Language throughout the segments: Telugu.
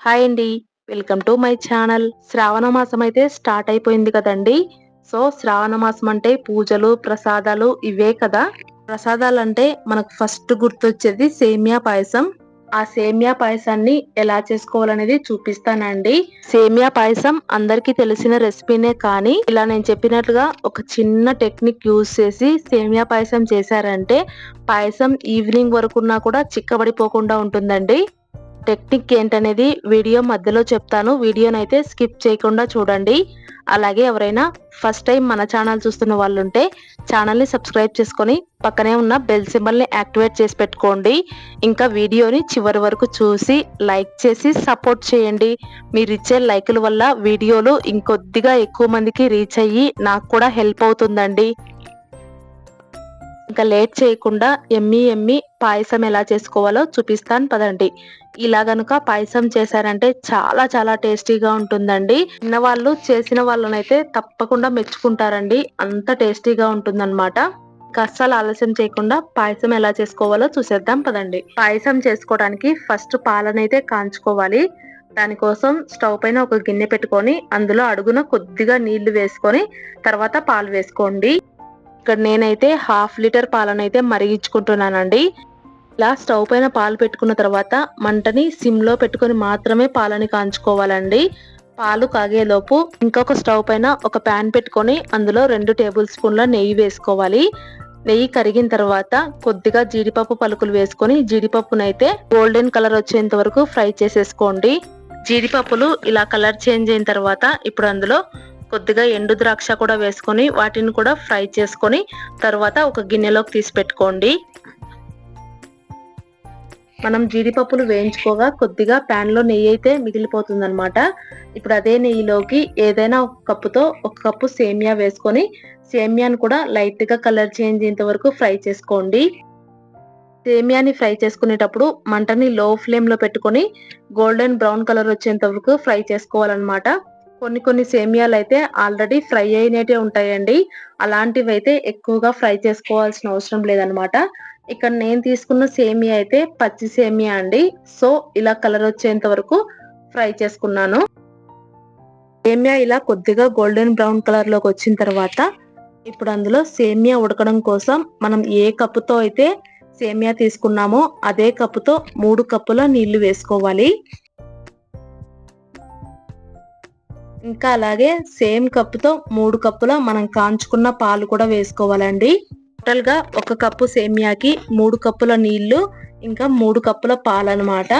హాయ్ అండి. Welcome to my channel. శ్రావణ మాసం అయితే స్టార్ట్ అయిపోయింది కదండి. సో శ్రావణ మాసం అంటే పూజలు ప్రసాదాలు ఇవే కదా. ప్రసాదాలు అంటే మనకు ఫస్ట్ గుర్తొచ్చేది సేమియా పాయసం. ఆ సేమియా పాయసాన్ని ఎలా చేసుకోవాలనేది చూపిస్తానండి. సేమియా పాయసం అందరికీ తెలిసిన రెసిపీనే కానీ ఇలా నేను చెప్పినట్లుగా ఒక చిన్న టెక్నిక్ యూజ్ చేసి సేమియా పాయసం చేశారంటే పాయసం ఈవినింగ్ వరకున్నా కూడా చిక్కబడిపోకుండా ఉంటుందండి. టెక్నిక్ ఏంటనేది వీడియో మధ్యలో చెప్తాను. వీడియోనైతే స్కిప్ చేయకుండా చూడండి. అలాగే ఎవరైనా ఫస్ట్ టైం మన ఛానల్ చూస్తున్న వాళ్ళు ఉంటే ఛానల్ని సబ్స్క్రైబ్ చేసుకొని పక్కనే ఉన్న బెల్ సింబల్ని యాక్టివేట్ చేసి పెట్టుకోండి. ఇంకా వీడియోని చివరి వరకు చూసి లైక్ చేసి సపోర్ట్ చేయండి. మీరు ఇచ్చే లైకుల వల్ల వీడియోలు ఇంకొద్దిగా ఎక్కువ మందికి రీచ్ అయ్యి నాకు కూడా హెల్ప్ అవుతుందండి. ఇంకా లేట్ చేయకుండా ఎమ్మి ఎమ్మి పాయసం ఎలా చేసుకోవాలో చూపిస్తాను పదండి. ఇలా గనుక పాయసం చేశారంటే చాలా చాలా టేస్టీగా ఉంటుందండి. చిన్నవాళ్ళు చేసిన వాళ్ళనైతే తప్పకుండా మెచ్చుకుంటారండి. అంత టేస్టీగా ఉంటుందన్నమాట. అస్సలు ఆలస్యం చేయకుండా పాయసం ఎలా చేసుకోవాలో చూసేద్దాం పదండి. పాయసం చేసుకోవడానికి ఫస్ట్ పాలనైతే కాంచుకోవాలి. దానికోసం స్టవ్ పైన ఒక గిన్నె పెట్టుకొని అందులో అడుగున కొద్దిగా నీళ్ళు వేసుకొని తర్వాత పాలు వేసుకోండి. ఇక్కడ నేనైతే హాఫ్ లీటర్ పాలను అయితే మరిగించుకుంటున్నానండి. ఇలా స్టవ్ పైన పాలు పెట్టుకున్న తర్వాత మంటని సిమ్లో పెట్టుకొని మాత్రమే పాలని కాంచుకోవాలండి. పాలు కాగేలోపు ఇంకొక స్టవ్ పైన ఒక ప్యాన్ పెట్టుకొని అందులో రెండు టేబుల్ స్పూన్ల నెయ్యి వేసుకోవాలి. నెయ్యి కరిగిన తర్వాత కొద్దిగా జీడిపప్పు పలుకులు వేసుకొని జీడిపప్పునైతే గోల్డెన్ కలర్ వచ్చేంత వరకు ఫ్రై చేసేసుకోండి. జీడిపప్పులు ఇలా కలర్ చేంజ్ అయిన తర్వాత ఇప్పుడు అందులో కొద్దిగా ఎండు ద్రాక్ష కూడా వేసుకొని వాటిని కూడా ఫ్రై చేసుకొని తర్వాత ఒక గిన్నెలోకి తీసి పెట్టుకోండి. మనం జీడిపప్పులు వేయించుకోగా కొద్దిగా ప్యాన్లో నెయ్యి అయితే మిగిలిపోతుంది అనమాట ఇప్పుడు అదే నెయ్యిలోకి ఏదైనా ఒక కప్పుతో ఒక కప్పు సేమియా వేసుకొని సేమియాని కూడా లైట్గా కలర్ చేంజ్ అయ్యేంత వరకు ఫ్రై చేసుకోండి. సేమియాని ఫ్రై చేసుకునేటప్పుడు మంటని లో ఫ్లేమ్లో పెట్టుకొని గోల్డెన్ బ్రౌన్ కలర్ వచ్చేంత వరకు ఫ్రై చేసుకోవాలన్నమాట. కొన్ని కొన్ని సేమియాలు అయితే ఆల్రెడీ ఫ్రై అయినట్టే ఉంటాయండి. అలాంటివి అయితే ఎక్కువగా ఫ్రై చేసుకోవాల్సిన అవసరం లేదనమాట. ఇక్కడ నేను తీసుకున్న సేమియా అయితే పచ్చి సేమియా అండి. సో ఇలా కలర్ వచ్చేంత వరకు ఫ్రై చేసుకున్నాను. సేమియా ఇలా కొద్దిగా గోల్డెన్ బ్రౌన్ కలర్లోకి వచ్చిన తర్వాత ఇప్పుడు అందులో సేమియా ఉడకడం కోసం మనం ఏ కప్పుతో అయితే సేమియా తీసుకున్నామో అదే కప్పుతో మూడు కప్పుల నీళ్ళు వేసుకోవాలి. ఇంకా అలాగే సేమ్ కప్పుతో మూడు కప్పుల మనం కాంచుకున్న పాలు కూడా వేసుకోవాలండి. టోటల్గా ఒక కప్పు సేమియాకి మూడు కప్పుల నీళ్ళు ఇంకా మూడు కప్పుల పాలు అనమాట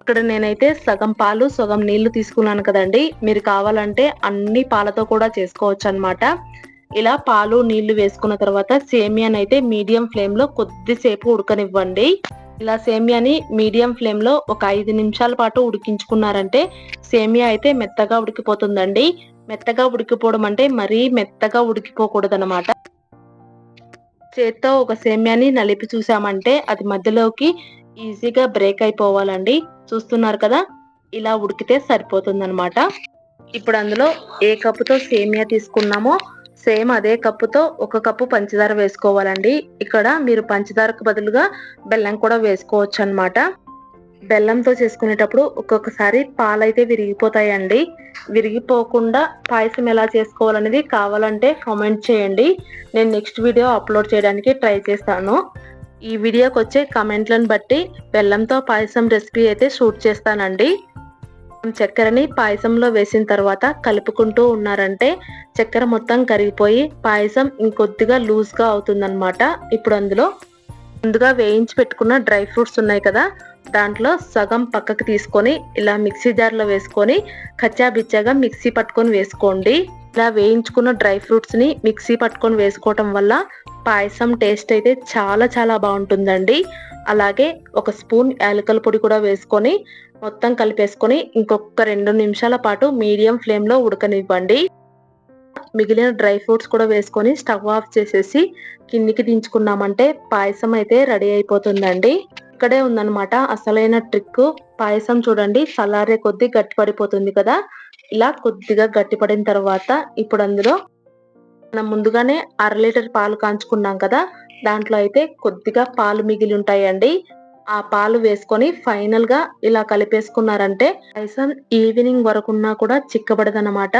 ఇక్కడ నేనైతే సగం పాలు సగం నీళ్ళు తీసుకున్నాను కదండి. మీరు కావాలంటే అన్ని పాలతో కూడా చేసుకోవచ్చు అనమాట ఇలా పాలు నీళ్ళు వేసుకున్న తర్వాత సేమియానైతే అయితే మీడియం ఫ్లేమ్లో కొద్దిసేపు ఉడకనివ్వండి. ఇలా సేమియాని మీడియం ఫ్లేమ్లో ఒక ఐదు నిమిషాల పాటు ఉడికించుకున్నారంటే సేమియా అయితే మెత్తగా ఉడికిపోతుందండి. మెత్తగా ఉడికిపోవడం అంటే మరీ మెత్తగా ఉడికిపోకూడదు అనమాట చేత్తో ఒక సేమియాని నలిపి చూసామంటే అది మధ్యలోకి ఈజీగా బ్రేక్ అయిపోవాలండి. చూస్తున్నారు కదా? ఇలా ఉడికితే సరిపోతుంది అనమాట ఇప్పుడు అందులో ఏ కప్పుతో సేమియా తీసుకున్నామో సేమ్ అదే కప్పుతో ఒక కప్పు పంచదార వేసుకోవాలండి. ఇక్కడ మీరు పంచదారకు బదులుగా బెల్లం కూడా వేసుకోవచ్చు అనమాట బెల్లంతో చేసుకునేటప్పుడు ఒక్కొక్కసారి పాలైతే విరిగిపోతాయండి. విరిగిపోకుండా పాయసం ఎలా చేసుకోవాలనేది కావాలంటే కామెంట్ చేయండి. నేను నెక్స్ట్ వీడియో అప్లోడ్ చేయడానికి ట్రై చేస్తాను. ఈ వీడియోకి వచ్చే కమెంట్లను బట్టి బెల్లంతో పాయసం రెసిపీ అయితే షూట్ చేస్తానండి. చక్కెరని పాయసంలో వేసిన తర్వాత కలుపుకుంటూ ఉన్నారంటే చక్కెర మొత్తం కరిగిపోయి పాయసం ఇంకొద్దిగా లూజ్గా అవుతుందన్నమాట. ఇప్పుడు అందులో ముందుగా వేయించి పెట్టుకున్న డ్రై ఫ్రూట్స్ ఉన్నాయి కదా దాంట్లో సగం పక్కకి తీసుకొని ఇలా మిక్సీ జార్లో వేసుకొని కచ్చాబిచ్చాగా మిక్సీ పట్టుకొని వేసుకోండి. ఇలా వేయించుకున్న డ్రై ఫ్రూట్స్ని మిక్సీ పట్టుకొని వేసుకోవటం వల్ల పాయసం టేస్ట్ అయితే చాలా చాలా బాగుంటుందండి. అలాగే ఒక స్పూన్ యాలకల పొడి కూడా వేసుకొని మొత్తం కలిపేసుకొని ఇంకొక రెండు నిమిషాల పాటు మీడియం ఫ్లేమ్లో ఉడకనివ్వండి. మిగిలిన డ్రై ఫ్రూట్స్ కూడా వేసుకొని స్టవ్ ఆఫ్ చేసేసి కిందికి దించుకున్నామంటే పాయసం అయితే రెడీ అయిపోతుందండి. ఇక్కడే ఉందన్నమాట అసలైన ట్రిక్. పాయసం చూడండి చల్లారే కొద్దీ గట్టిపడిపోతుంది కదా. ఇలా కొద్దిగా గట్టిపడిన తర్వాత ఇప్పుడు అందులో మనం ముందుగానే అర లీటర్ పాలు కాంచుకున్నాం కదా దాంట్లో అయితే కొద్దిగా పాలు మిగిలి ఉంటాయండి. ఆ పాలు వేసుకొని ఫైనల్గా ఇలా కలిపేసుకున్నారంటే పాయసం ఈవినింగ్ వరకున్నా కూడా చిక్కబడదనమాట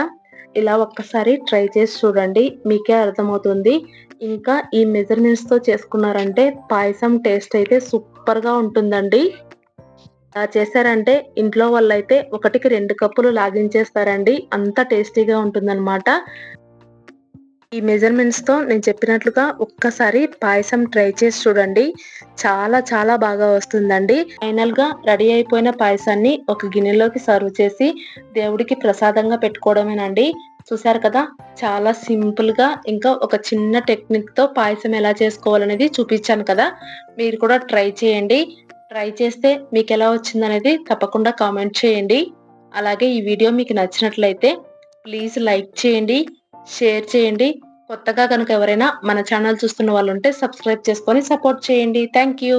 ఇలా ఒక్కసారి ట్రై చేసి చూడండి మీకే అర్థమవుతుంది. ఇంకా ఈ మెజర్మెంట్స్తో చేసుకున్నారంటే పాయసం టేస్ట్ అయితే సూపర్గా ఉంటుందండి. ఇలా చేశారంటే ఇంట్లో వాళ్ళైతే ఒకటికి రెండు కప్పులు లాగించేస్తారండి. అంత టేస్టీగా ఉంటుందన్నమాట. ఈ మెజర్మెంట్స్తో నేను చెప్పినట్లుగా ఒక్కసారి పాయసం ట్రై చేసి చూడండి. చాలా చాలా బాగా వస్తుందండి. ఫైనల్గా రెడీ అయిపోయిన పాయసాన్ని ఒక గిన్నెలోకి సర్వ్ చేసి దేవుడికి ప్రసాదంగా పెట్టుకోవడమేనండి. చూసారు కదా? చాలా సింపుల్గా ఇంకా ఒక చిన్న టెక్నిక్తో పాయసం ఎలా చేసుకోవాలనేది చూపించాను కదా? మీరు కూడా ట్రై చేయండి. ట్రై చేస్తే మీకు ఎలా వచ్చిందనేది తప్పకుండా కామెంట్ చేయండి. అలాగే ఈ వీడియో మీకు నచ్చినట్లయితే ప్లీజ్ లైక్ చేయండి. షేర్ చేయండి. కొత్తగా కనుక ఎవరైనా మన ఛానల్ చూస్తున్న వాళ్ళు ఉంటే సబ్స్క్రైబ్ చేసుకొని సపోర్ట్ చేయండి. Thank you.